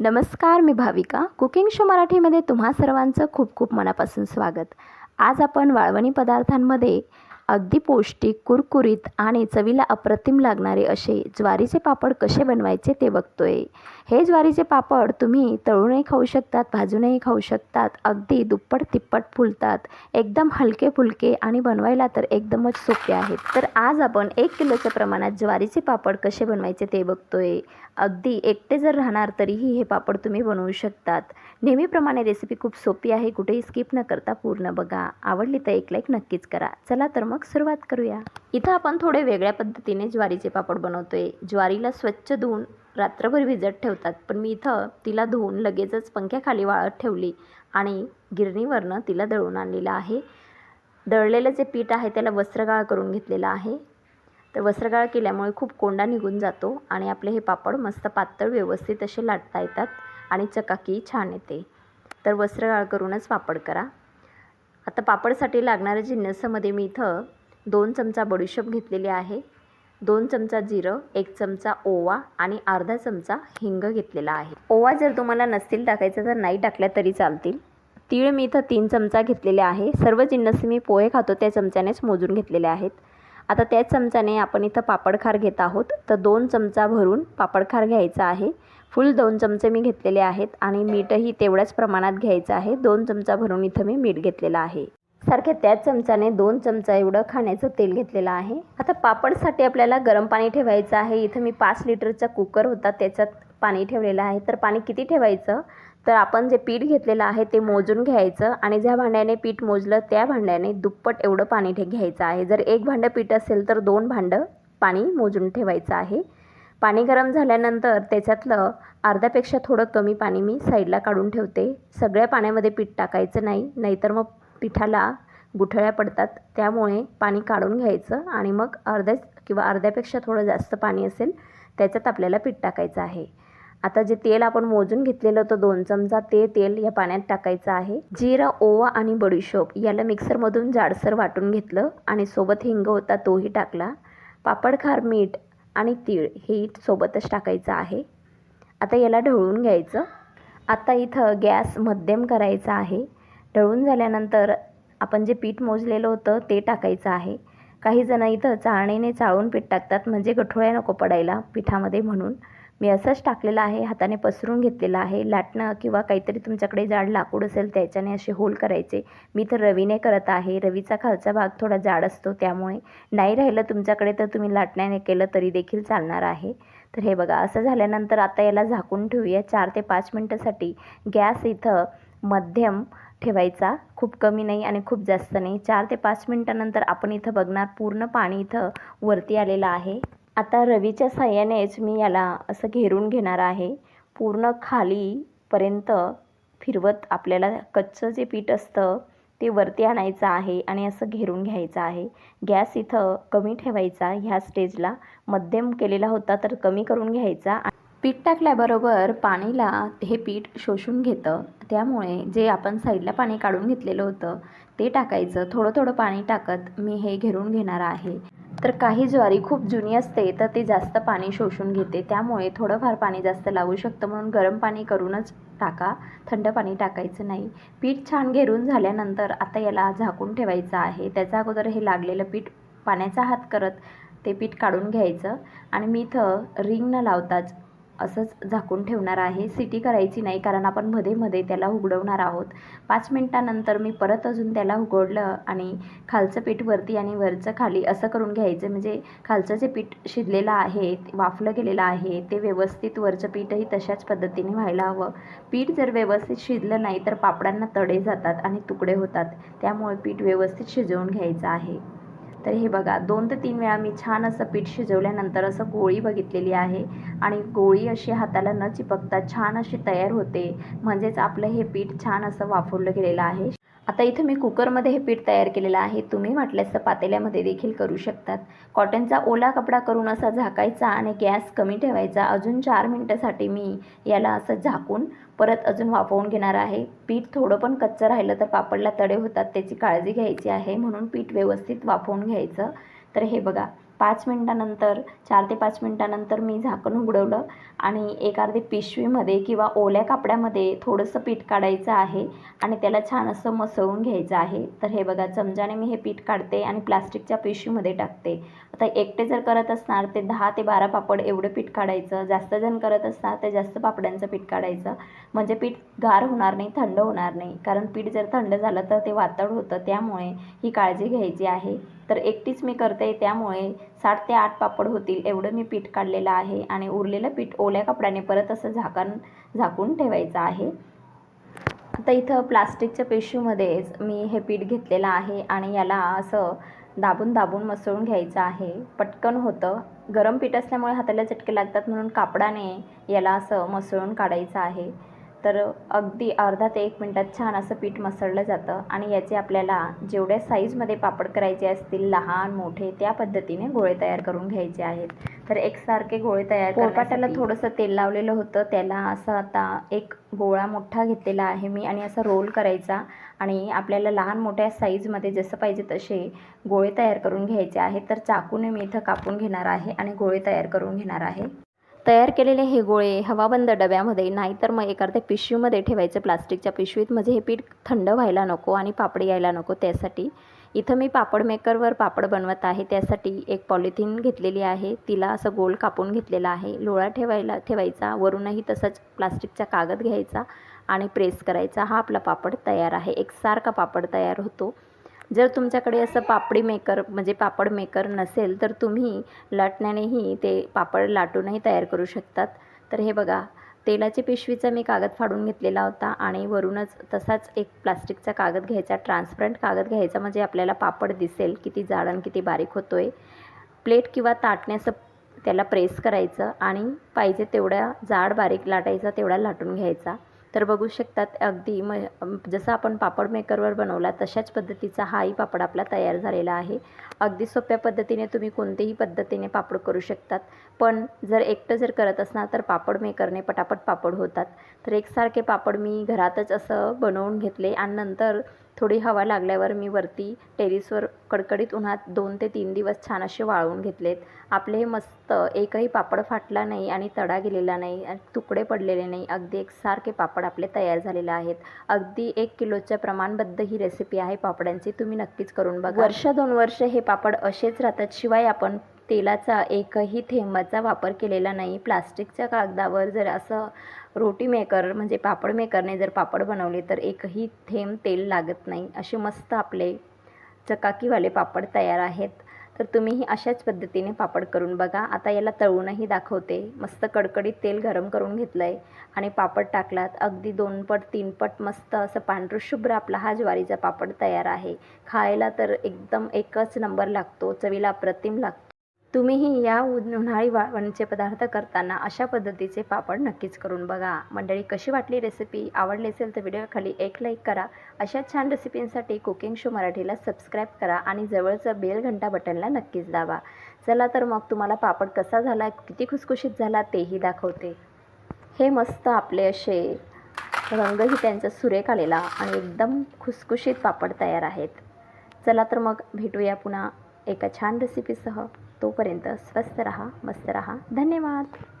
नमस्कार मी Bhavika. Cooking show मराठीमध्ये तुम्हा सर्वांचं खूप खूप मनापासून स्वागत. आज आपण वाळवणी पदार्थांमध्ये अगदी पौष्टिक कुरकुरीत आणि चवीला अप्रतिम लागणारे असे ज्वारीचे पापड कसे बनवायचे ते बघतोय. हे ज्वारीचे पापड तुम्ही तळूनही खाऊ शकतात भाजूनही खाऊ शकतात अगदी दुप्पट तिप्पट फुलतात एकदम हलके फुलके आणि बनवायला तर एकदमच सोपे आहेत. तर आज आपण एक किलोच्या प्रमाणात ज्वारीचे पापड कसे बनवायचे ते बघतोय. अगदी एकटे जर राहणार तरीही हे पापड तुम्ही बनवू शकतात. नेहमीप्रमाणे रेसिपी खूप सोपी आहे कुठेही स्किप न करता पूर्ण बघा. आवडली तर एक लाईक नक्कीच करा. चला तर मग सुरुवात करूया. इथं आपण थोडे वेगळ्या पद्धतीने ज्वारीचे पापड बनवतोय. ज्वारीला स्वच्छ धुवून रात्रभर भिजत ठेवतात पण मी इथं तिला धुवून लगेचच पंख्याखाली वाळत ठेवली आणि गिरणीवरनं तिला दळून आणलेलं आहे. दळलेलं जे पीठ आहे त्याला वस्त्रगाळ करून घेतलेलं आहे. तर वस्त्रगाळ केल्यामुळे खूप कोंडा निघून जातो आणि आपले हे पापड मस्त पातळ व्यवस्थित असे लाटता येतात. आणि चकाकी छान येते. तर वस्त्रगाळ करूनच पापड करा. आता पापडसाठी लागणाऱ्या जिन्नसामध्ये मी इथं दोन चमचा बडीशेप घेतलेली आहे. दोन चमचा जिरं एक चमचा ओवा आणि अर्धा चमचा हिंग घेतलेला आहे. ओवा जर तुम्हाला नसतील टाकायचं तर नाही टाकल्या तरी चालतील. तीळ मी इथं तीन चमचा घेतलेले आहे. सर्व जिन्नस मी पोहे खातो त्या चमच्यानेच मोजून घेतलेले आहेत. आता त्याच चमच्याने आपण इथं पापडखार घेत आहोत. तर दोन चमचा भरून पापडखार घ्यायचा आहे. फुल दोन चमचे मी घेतलेले आहेत आणि मीठही तेवढ्याच प्रमाणात घ्यायचं आहे. दोन चमचा भरून इथं मी मीठ घेतलेलं आहे. सारख्या त्याच चमचाने दोन चमचा एवढं खाण्याचं तेल घेतलेलं आहे. आता पापडसाठी आपल्याला गरम पाणी ठेवायचं आहे. इथं मी पाच लिटरचा कुकर होता त्याच्यात पाणी ठेवलेलं आहे. तर पाणी किती ठेवायचं? तर आपण जे पीठ घेतलेलं आहे ते मोजून घ्यायचं आणि ज्या भांड्याने पीठ मोजलं त्या भांड्याने दुप्पट एवढं पाणी ठे घ्यायचं आहे. जर एक भांडं पीठ असेल तर दोन भांडं पाणी मोजून ठेवायचं आहे. पाणी गरम झाल्यानंतर त्याच्यातलं अर्ध्यापेक्षा थोडं कमी पाणी मी साईडला काढून ठेवते. सगळ्या पाण्यामध्ये पीठ टाकायचं नाही नाहीतर मग पिठाला गुठळ्या पडतात. त्यामुळे पाणी काढून घ्यायचं आणि मग अर्ध्याच किंवा अर्ध्यापेक्षा थोडं जास्त पाणी असेल त्याच्यात आपल्याला पीठ टाकायचं आहे. आता जे तेल आपण मोजून घेतलेलं होतं दोन चमचा ते तेल या पाण्यात टाकायचं आहे. जिरा ओवा आणि बडीशोप याला मिक्सरमधून जाडसर वाटून घेतलं आणि सोबत हिंग होता तोही टाकला. पापडखार मीठ आणि तीळ हे सोबतच टाकायचं आहे. आता याला ढवळून घ्यायचं. आता इथं गॅस मध्यम करायचा आहे. ढवळून झाल्यानंतर आपण जे पीठ मोजलेलं होतं ते टाकायचं आहे. काही जण इथं चाळणीने चाळून पीठ टाकतात म्हणजे गठोळ्या नको पडायला पिठामध्ये म्हणून. मी असंच टाकलेलं आहे हाताने पसरून घेतलेलं आहे. लाटणं किंवा काहीतरी तुमच्याकडे जाड लाकूड असेल त्याच्याने असे होल करायचे. मी तर रवीने करत आहे. रवीचा खालचा भाग थोडा जाड असतो त्यामुळे नाही राहिलं तुमच्याकडे तर तुम्ही लाटण्याने केलं तरी देखील चालणार आहे. तर हे बघा असं झाल्यानंतर आता याला झाकून ठेवूया. चार ते पाच मिनटासाठी गॅस इथं मध्यम ठेवायचा. खूप कमी नाही आणि खूप जास्त नाही. चार ते पाच मिनटानंतर आपण इथं बघणार पूर्ण पाणी इथं वरती आलेलं आहे. आता रवीच्या साह्यानेच मी याला असं घेरून घेणार आहे. पूर्ण खालीपर्यंत फिरवत आपल्याला कच्चं जे पीठ असतं ते वरती आणायचं आहे आणि असं घेरून घ्यायचं आहे. गॅस इथं कमी ठेवायचा ह्या स्टेजला. मध्यम केलेला होता तर कमी करून घ्यायचा. पीठ टाकल्याबरोबर पाणीला हे पीठ शोषून घेतं. त्यामुळे जे आपण साईडला पाणी काढून घेतलेलं होतं ते टाकायचं. थोडं थोडं पाणी टाकत मी हे घेरून घेणार आहे. तर काही ज्वारी खूप जुनी असते तर ती जास्त पाणी शोषून घेते. त्यामुळे थोडंफार पाणी जास्त लागू शकतं. म्हणून गरम पाणी करूनच टाका. थंड पाणी टाकायचं नाही. पीठ छान घेरून झाल्यानंतर आता याला झाकून ठेवायचं आहे. त्याच्या अगोदर हे लागलेलं पीठ पाण्याचा हात करत ते पीठ काढून घ्यायचं. आणि मी इथं रिंग न लावताच असंच झाकून ठेवणार आहे. सिटी करायची नाही कारण आपण मध्ये मध्ये त्याला उघडवणार आहोत. पाच मिनटानंतर मी परत अजून त्याला उघडलं आणि खालचं पीठ वरती आणि वरचं खाली असं करून घ्यायचं. म्हणजे खालचं जे पीठ शिजलेलं आहे वाफलं गेलेलं आहे ते व्यवस्थित वरचं पीठही तशाच पद्धतीने व्हायला हवं. पीठ जर व्यवस्थित शिजलं नाही तर पापडांना तडे जातात आणि तुकडे होतात. त्यामुळे पीठ व्यवस्थित शिजवून घ्यायचं आहे. तर हे बघा दोन ते तीन वेळा मी छान असं पीठ शिजवल्यानंतर असं गोळी बघितलेली आहे आणि गोळी अशी हाताला न चिपकता छान अशी तयार होते. म्हणजेच आपलं हे पीठ छान असं वाफवलं गेलेलं आहे. आता इथं मी कुकरमध्ये हे पीठ तयार केलेलं आहे. तुम्ही वाटल्यास तर पातेल्यामध्ये देखील करू शकतात. कॉटनचा ओला कपडा करून असा झाकायचा आणि गॅस कमी ठेवायचा. अजून चार मिनटासाठी मी याला असं झाकून परत अजून वाफवून घेणार आहे. पीठ थोडं पण कच्चं राहिलं तर पापडला तडे होतात त्याची काळजी घ्यायची आहे. म्हणून पीठ व्यवस्थित वाफवून घ्यायचं. तर हे बघा पाच मिनटानंतर चार ते पाच मिनटानंतर मी झाकण उघडवलं आणि एक अर्धी पिशवीमध्ये किंवा ओल्या कापड्यामध्ये थोडंसं पीठ काढायचं आहे आणि त्याला छान असं मसळून घ्यायचं आहे. तर हे बघा चमच्याने मी हे पीठ काढते आणि प्लास्टिकच्या पिशवीमध्ये टाकते. आता एकटे जर करत असणार ते दहा ते बारा पापड एवढं पीठ काढायचं. जास्त जण करत असणार ते जास्त पापड्यांचं पीठ काढायचं. म्हणजे पीठ गार होणार नाही थंड होणार नाही. कारण पीठ जर थंड झालं तर ते वातड होतं. त्यामुळे ही काळजी घ्यायची आहे. तर एकटीच मी करते त्यामुळे सात ते आठ पापड होतील एवढं मी पीठ काढलेलं आहे. आणि उरलेलं पीठ ओल्या कपड्याने परत असं झाकण झाकून ठेवायचं आहे. आता इथं प्लास्टिकच्या पेशीमध्येच मी हे पीठ घेतलेलं आहे. आणि याला असं दाबून दाबून मसळून घ्यायचं आहे. पटकन होतं. गरम पीठ असल्यामुळे हाताला चटके लागतात म्हणून कापडाने याला असं मसळून काढायचं आहे. तर अगदी अर्धा ते एक मिनटात छान असं पीठ मसळलं जातं आणि याचे आपल्याला जेवढ्या साईजमध्ये पापड करायचे असतील लहान मोठे त्या पद्धतीने गोळे तयार करून घ्यायचे आहेत. तर एकसारखे गोळे तयार पोळपाटाला थोडंसं तेल लावलेलं होतं. त्याला असं आता एक गोळा मोठा घेतलेला आहे मी आणि असा रोल करायचा. आणि आपल्याला लहान मोठ्या साईजमध्ये जसं पाहिजे तसे गोळे तयार करून घ्यायचे आहेत. तर चाकूने मी इथं कापून घेणार आहे आणि गोळे तयार करून घेणार आहे. तयार केलेले हे गोळे हवाबंद डब्यामध्ये नाहीतर मग एखाद्या पिशवीमध्ये ठेवायचं. प्लास्टिकच्या पिशवीत म्हणजे हे पीठ थंड व्हायला नको आणि पापड यायला नको त्यासाठी. इथं मी पापड मेकरवर पापड बनवत आहे. त्यासाठी एक पॉलिथिन घेतलेली आहे. तिला असं गोल कापून घेतलेला आहे. लोळा ठेवायला ठेवायचा. वरूनही तसंच प्लास्टिकचा कागद घ्यायचा आणि प्रेस करायचा. हा आपला पापड तयार आहे. एकसारखा पापड तयार होतो. जर तुमच्याकडे असं पापडी मेकर म्हणजे पापड मेकर नसेल तर तुम्ही लाटण्यानेही ते पापड लाटूनही तयार करू शकतात. तर हे बघा तेलाची पिशवीचा मी कागद फाडून घेतलेला होता आणि वरूनच तसाच एक प्लास्टिकचा कागद घ्यायचा ट्रान्सपरंट कागद घ्यायचा म्हणजे आपल्याला पापड दिसेल किती जाड आणि किती बारीक होतो आहे प्लेट किंवा ताटण्याचं त्याला प्रेस करायचं आणि पाहिजे तेवढ्या जाड बारीक लाटायचा तेवढा लाटून घ्यायचा. तर बघू शकतात अगदी म जसं आपण पापड मेकरवर बनवला तशाच पद्धतीचा हाही पापड आपला तयार झालेला आहे. अगदी सोप्या पद्धतीने तुम्ही कोणतेही पद्धतीने पापड करू शकतात. पण जर एकटं जर करत असणार तर पापड मेकरने पटापट पापड होतात. तर एकसारखे पापड मी घरातच असं बनवून घेतले आणि नंतर थोडी हवा लागल्यावर मी वरती टेरिसवर कडकडीत उन्हात दोन ते तीन दिवस छान असे वाळवून घेतलेत. आपले हे मस्त एकही पापड फाटला नाही आणि तडा गेलेला नाही आणि तुकडे पडलेले नाही. अगदी एकसारखे पापड आपले तयार झालेले आहेत. अगदी एक किलोच्या प्रमाणबद्ध ही रेसिपी आहे पापडांची. तुम्ही नक्कीच करून बघा. वर्ष दोन वर्ष हे पापड असेच राहतात. शिवाय आपण तेलाचा एकही थेंबाचा वापर केलेला नाही. प्लास्टिकच्या कागदावर जर असं रोटी मेकर म्हणजे पापड मेकरने जर पापड बनवले तर एकही थेंब तेल लागत नाही. असे मस्त आपले चकाकीवाले पापड तयार आहेत. तर तुम्हीही अशाच पद्धतीने पापड करून बघा. आता याला तळूनही दाखवते. मस्त कडकडीत तेल गरम करून घेतलं आहे आणि पापड टाकलात. अगदी दोन पट तीन पट मस्त असं पांढरशुभ्र आपला हा ज्वारीचा पापड तयार आहे. खायला तर एकदम एकच नंबर लागतो. चवीला अप्रतिम लागतो. तुम्हीही या उन्हाळी वाळवणचे पदार्थ करताना अशा पद्धतीचे पापड नक्कीच करून बघा. मंडळी कशी वाटली रेसिपी आवडली असेल तर व्हिडिओखाली एक लाईक करा. अशा छान रेसिपींसाठी कुकिंग शो मराठीला सबस्क्राईब करा आणि जवळचं बेल घंटा बटनला नक्कीच दाबा. चला तर मग तुम्हाला पापड कसा झाला किती खुसखुशीत झाला तेही दाखवते. हे मस्त आपले असे रंगही त्यांचा सुरेख आलेला आणि एकदम खुसखुशीत पापड तयार आहेत. चला तर मग भेटूया पुन्हा एका छान रेसिपीसह तोपर्यंत स्वस्त रहा मस्त रहा. धन्यवाद.